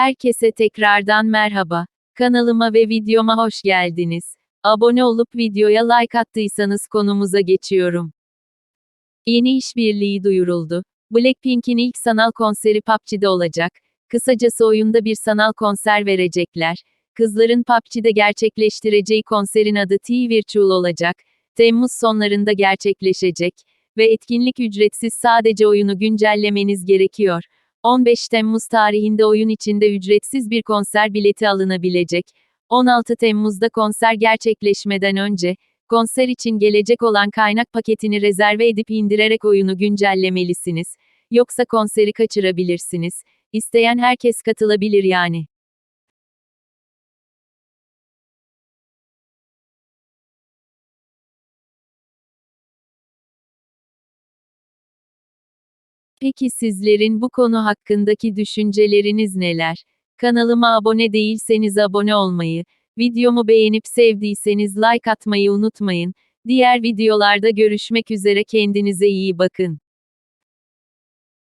Herkese tekrardan merhaba. Kanalıma ve videoma hoş geldiniz. Abone olup videoya like attıysanız konumuza geçiyorum. Yeni işbirliği duyuruldu. Blackpink'in ilk sanal konseri PUBG'de olacak. Kısacası oyunda bir sanal konser verecekler. Kızların PUBG'de gerçekleştireceği konserin adı T-Virtual olacak. Temmuz sonlarında gerçekleşecek ve etkinlik ücretsiz sadece oyunu güncellemeniz gerekiyor. 15 Temmuz tarihinde oyun içinde ücretsiz bir konser bileti alınabilecek. 16 Temmuz'da konser gerçekleşmeden önce, konser için gelecek olan kaynak paketini rezerve edip indirerek oyunu güncellemelisiniz. Yoksa konseri kaçırabilirsiniz. İsteyen herkes katılabilir yani. Peki sizlerin bu konu hakkındaki düşünceleriniz neler? Kanalıma abone değilseniz abone olmayı, videomu beğenip sevdiyseniz like atmayı unutmayın. Diğer videolarda görüşmek üzere kendinize iyi bakın.